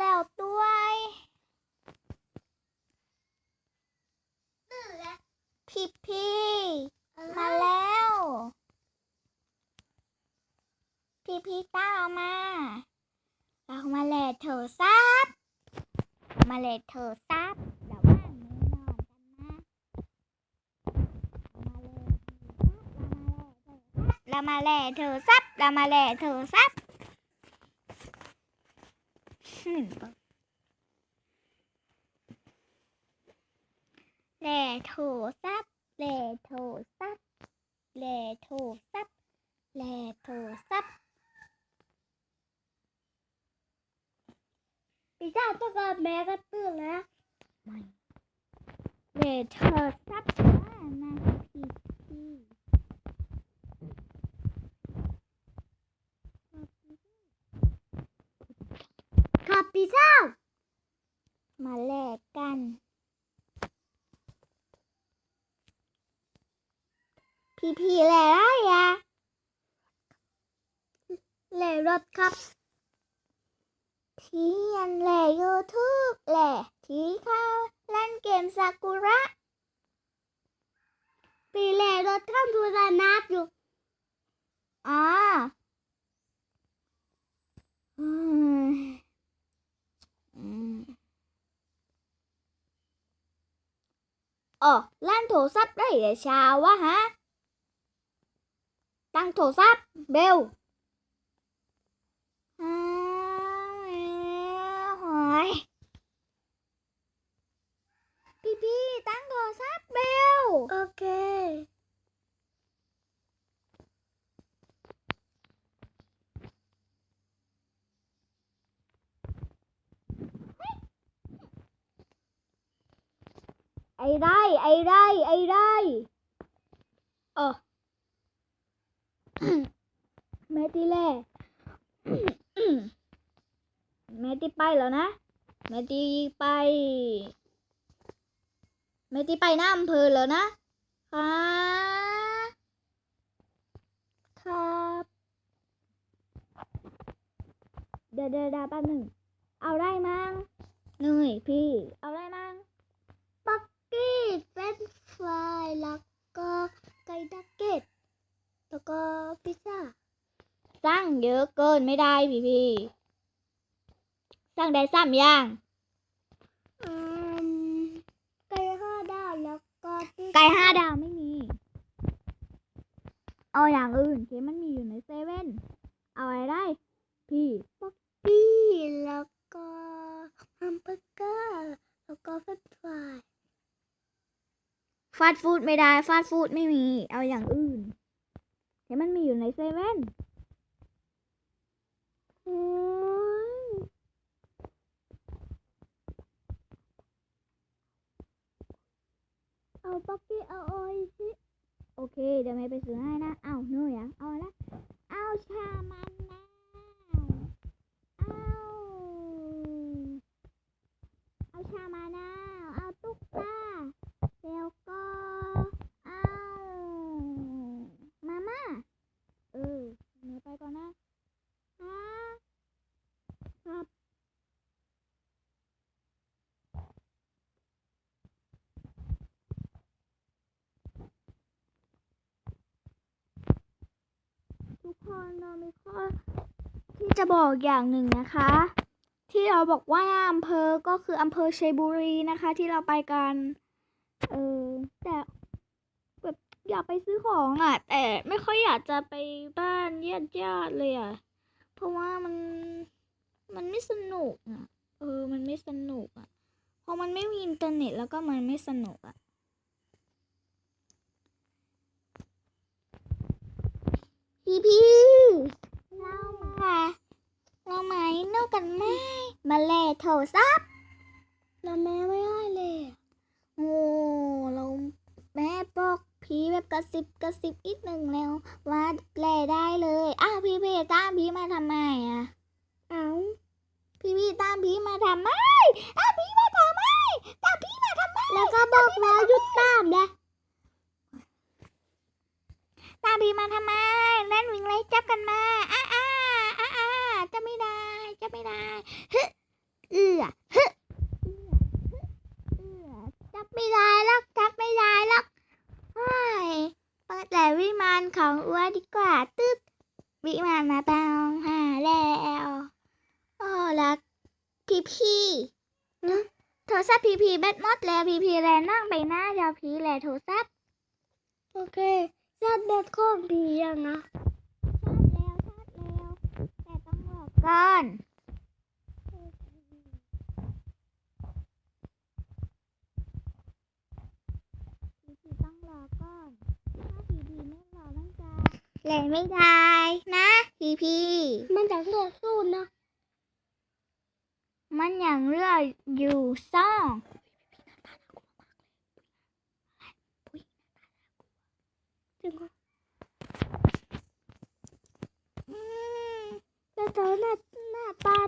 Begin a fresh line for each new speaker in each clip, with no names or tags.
แล้วด้วยพี่พี่มาแล้ว พี่พี่ต้ามาเรามาแล่เถอซับมาแล่เถอซับเดี๋ยวว่าหนูนอนกันนะเรามาแล่เธอซับเรามาแล่เธอซับมาแล่เถอซับ พท์พี่
ชายต้องการแม่ก็ตื่นแล้ว
ไม่เลเธอซับว่านาทีที่
ครับพี่ชา
มาแลกกัน พี่พี่แลกอะไรอะ
เล่รถครับ
พี่ยันแลยูทูบแลที่เขาเล่นเกมซากุระ
ปีเล่รถข้ามดูรานัดอยู่
อ๋อ อืมอืม อ๋อเล่นโทรศัพท์ได้แต่เช้าวะฮะ ตั้งโทรศัพท์เบลอ้าวโหยพี่พี่ๆตั้งโทรศัพท์เบล
โอเค
ไอ้ไรไอ้ไรไอ้ไรเออแม่ตีแล่แม่ตีไปแล้วนะแม่ตีไปแม่ตีไปหน้าอำเภอแล้วนะ ค่ะครับเดี๋ยวเดี๋ยวเดี๋ยวแป๊บหนึ่ง เอาได้มั้งเหนื่อยพี่ เอาได้มั้ง
ปักกี้เฟรนช์ฟรายแล้วก็ไก่ดักเก็ตแล้วก็พิซซ่า
สั่งเยอะเกินไม่ได้พี่พี่สั่งได้สามอย่าง
อืมไก่ห้าดาวแล้วก็พิซ
ไก่ห้าดาวไม่มี เอาอย่างอื่นที่มันมีอยู่ในเซเว่นเอาอะไรได้ พี่
ปักกี้แล้วก็แฮมเบอร์เกอร์แล้วก็เฟรนช์ ฟาด
ฟาสต์ฟู้ดไม่ได้ฟาสต์ฟู้ดไม่มี เอาอย่างอื่นที่มันมีอยู่ในเซเว่น
เอาปักกี้เอาโอยสิ
โอเค เดี๋ยวแม่ไปซื้อให้นะอ้าวเหนื่อยอะเอาอะไรเอาชามันนาวเอาเอาชามานาว เอาตุ๊กตาแล้วก็เอามาม่าเออแม่ไปก่อนนะฮะครับ ทุกคนเรามีข้อที่ จะบอกอย่างหนึ่งนะคะ ที่เราบอกว่าอำเภอก็คืออำเภอชัยบุรีนะคะ ที่เราไปกันเออแต่แบบอยากไปซื้อของอะ แต่ไม่ค่อยอยากจะไปบ้านญาติญาติๆเลยอะเพราะว่ามันมันไม่สนุกอะเออ มันไม่สนุกอะเพราะมันไม่มีอินเทอร์เน็ตแล้วก็มันไม่สนุกอะพี่พี่เรามา เรามาอินโนกันไหมมาแลกโทรศัพท์
แล้วแม่ไม่ได้เลย
โอ้เราแม่บอกพี่แบบกระซิบกระซิบอีกหนึ่งแล้วว่าแล่ได้เลยอ้าวพี่พี่ตามพี่มาทำไมอะ
เอา
พี่พี่ตามพี่มาทำไมอ้าวพี่มาทำไมตามพี่มาทำไม
แล้วก็บอกแล้วหยุดตามนะ
ตามพี่มาทำไมเล่นวิ่งไล่จับกันมาอ้าอ้าอ้าอ้าจะไม่ได้จะไม่ได้ฮึเอือฮึเอือฮึเอือจับไม่ได้หรอกจับไม่ได้หรอก ของอ้วนดีกว่าตึ๊ดวิมานมาตามหาแล้วโอ้รักพี่พี่โทรศั พท์พีพีแบตหมดแล้วพีพีแลนั่งไปหน้าเดียวพีแลโทรศัพท์
โอเคชาติเบ็ดของดียังนะ
ชาร์จแล้วชาร์จแล้วแต่ต้องรอก่อนพีพีต้องรอก่อนถ้าพีพีไม่รอมันจะเล่นไม่ได้นะพีพี
มันจะโดดสู้นะ
มันยังเลือกอยู่ซ่อง
จริงเหรอ
อืม
แต่เธอหน้าหน้าตา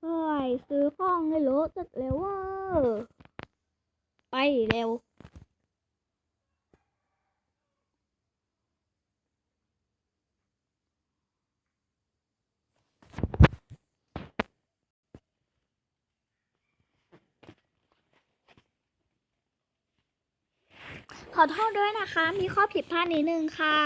เฮ้ยซื้อของให้รถเสร็จแล้วเว่าไปเร็ว ขอโทษด้วยนะคะ มีข้อผิดพลาดนิดนึงค่ะ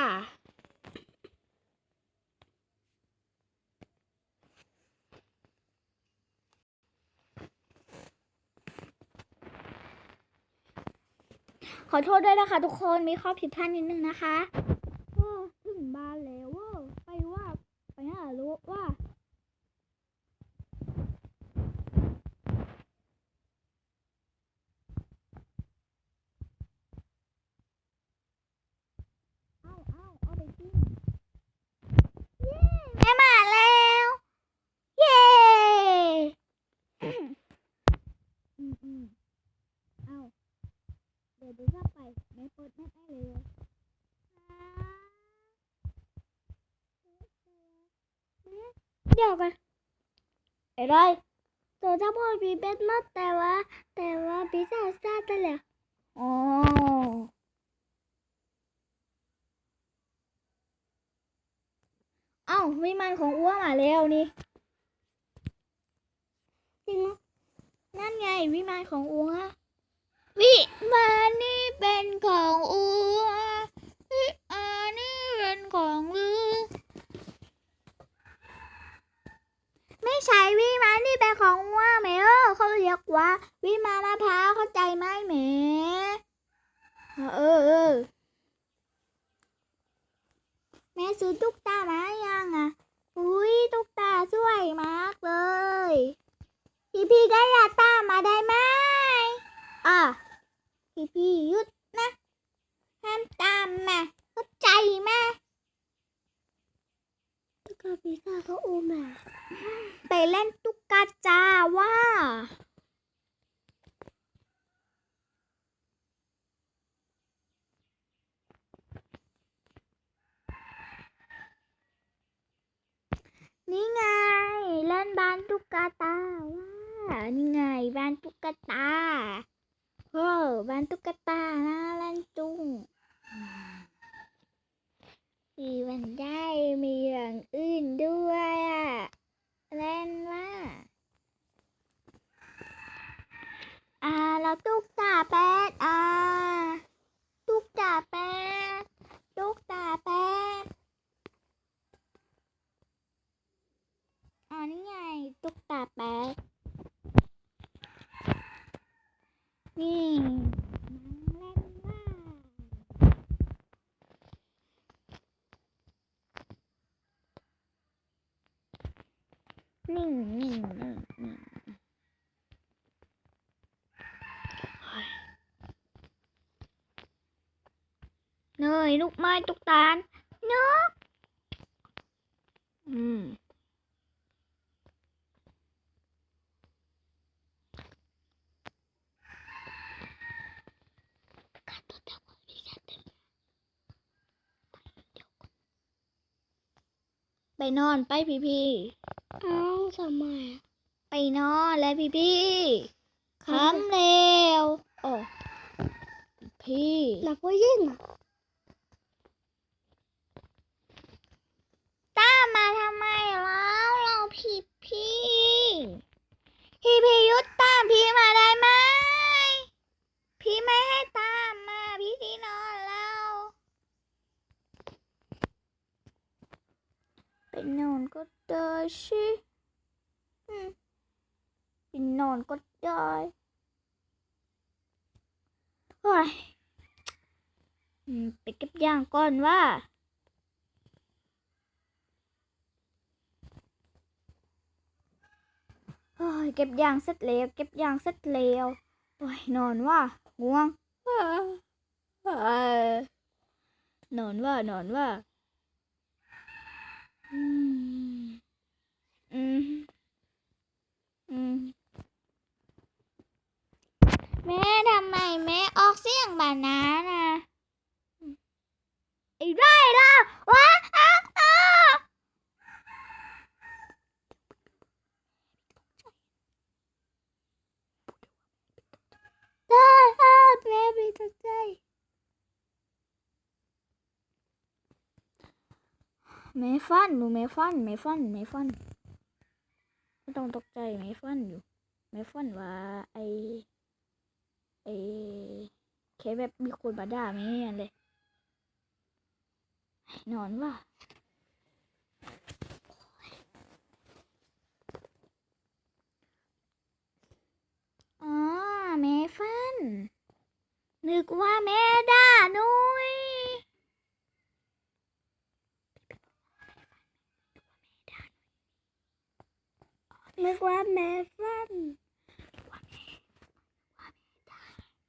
ขอโทษด้วยนะคะ ทุกคน มีข้อผิดพลาดนิดนึงนะคะก็ถึงบ้านแล้วเว่าไปว่า ไปหารู้ว่า เอาเอาเอาไปกินเย้แม่มาแล้ว เย้ อืมอืมเอาเดี๋ยวดูเข้าไปไม่เปิดไม่ได้เลยเดี๋ยวกัน ไอ้ไร
ตัวถ้าพ่อพี่เบ็ดหมดแต่ว่า แต่ว่าพี่สาวซาดแต่แหละ
อ๋อเอ้าวิมานของอ้วมาแล้วนี่
จริงเหรอ
นั่นไงวิมานของอัววิมานนี่เป็นของอัววิมานนี่เป็นของลือ ไม่ใช่วิมานี่เป็นของอัวแม่เออเขาเรียกว่า วิมานมะพร้าวเข้าใจไหมแม่เออเออแม่ซื้อตุ๊กตามายังอะ อุ้ยตุ๊กตาสวยมากเลย พี่พี่ได้ยาตามมาได้ไหมอะพี่พี่หยุดนะ ห้ามตามมาเข้าใจไหม
แล้วก็พี่สาวก็อุ้มแม่
ไปเล่นตุ๊กตาว่า นี่ไง เล่น บ้านตุ๊กตาว่านี่ไงบ้านตุ๊กตาโอ้บ้านตุ๊กตาน่าเล่นจุ้งมีวันได้มีอย่างอื่นด้วยอะ เล่นว่า อ่าแล้วตุ๊กตาแป๊ดอ่า ตุ๊กตาแป๊ดตุ๊กตาแป๊ดอ๋อนี่ไง ตุ๊กตาแป๊ดนี่นั่งเล่นว่า นิ่นิ่นิ่นิ่เนยลูกไม้ตุกตาลเนกอืมไปนอนไปพี่พี่
เอ้าทำไมอะ
ไปนอนแล้วพี่พี่คำเร็วโอ้พี่
หลับว่ายิ่งอะ
ตามมาทำไมแล้วเราพี่ พี่พี่พี่ยุดตามพี่มาได้ไหมพี่ อืมไปเก่อนว่า เก็บยางเสร็จแล้วเก็บยางเสร็จแล้วโอ้ยนอนว่าง่วงนอนว่านอนว่าอืมอืมอืมแม่ทำไมแม่ออกเสียงบบนั้นนะไอ้ไรล่ะว้าอ้าอ้า ได้ค่ะแม่ไม่ตกใจแม่ ฟันหนูแม่ฟันแม่ฟันแม่ฟันไม่ต้องตกใจแม่ฟันอยู่แม่ฟันว่าไอไอแค่แบบมีคนมาด่าแม่เลยนอนว่ะอ๋อแม่ฟัน นึกว่าแม่ด่าหนุย นึกว่าแม่ฟัน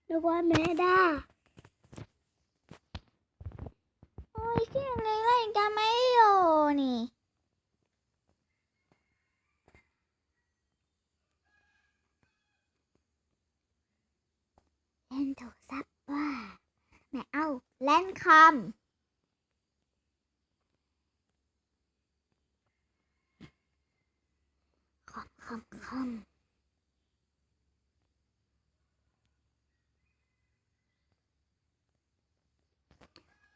นึกว่าแม่ด่า
โอ้ยเสียงอะไรล่ะจะไม่อยู่นี่
เล่นโทรศัพท์ว่า
แม่เอาเล่นคำ
คอม คอมคอม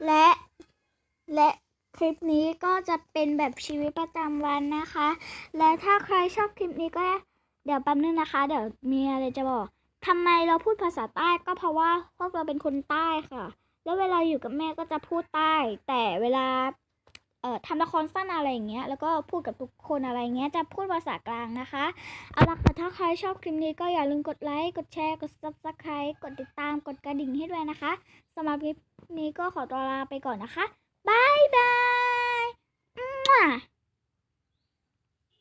และ และคลิปนี้ก็จะเป็นแบบชีวิตประจำวันนะคะ และถ้าใครชอบคลิปนี้ก็เดี๋ยวแป๊บนึงนะคะ เดี๋ยวมีอะไรจะบอกทำไมเราพูดภาษาใต้ก็เพราะว่าพวกเราเป็นคนใต้ค่ะ แล้วเวลาอยู่กับแม่ก็จะพูดใต้ แต่เวลา อ่อทำละครสั้นอะไรอย่างเงี้ย แล้วก็พูดกับทุกคนอะไรเงี้ย จะพูดภาษากลางนะคะ เอาละค่ะถ้าใครชอบคลิปนี้ก็อย่าลืมกดไลค์ กดแชร์ กด subscribe กดติดตาม กดกระดิ่งให้ด้วยนะคะสำหรับคลิปนี้ก็ขอตัวลาไปก่อนนะคะบายบาย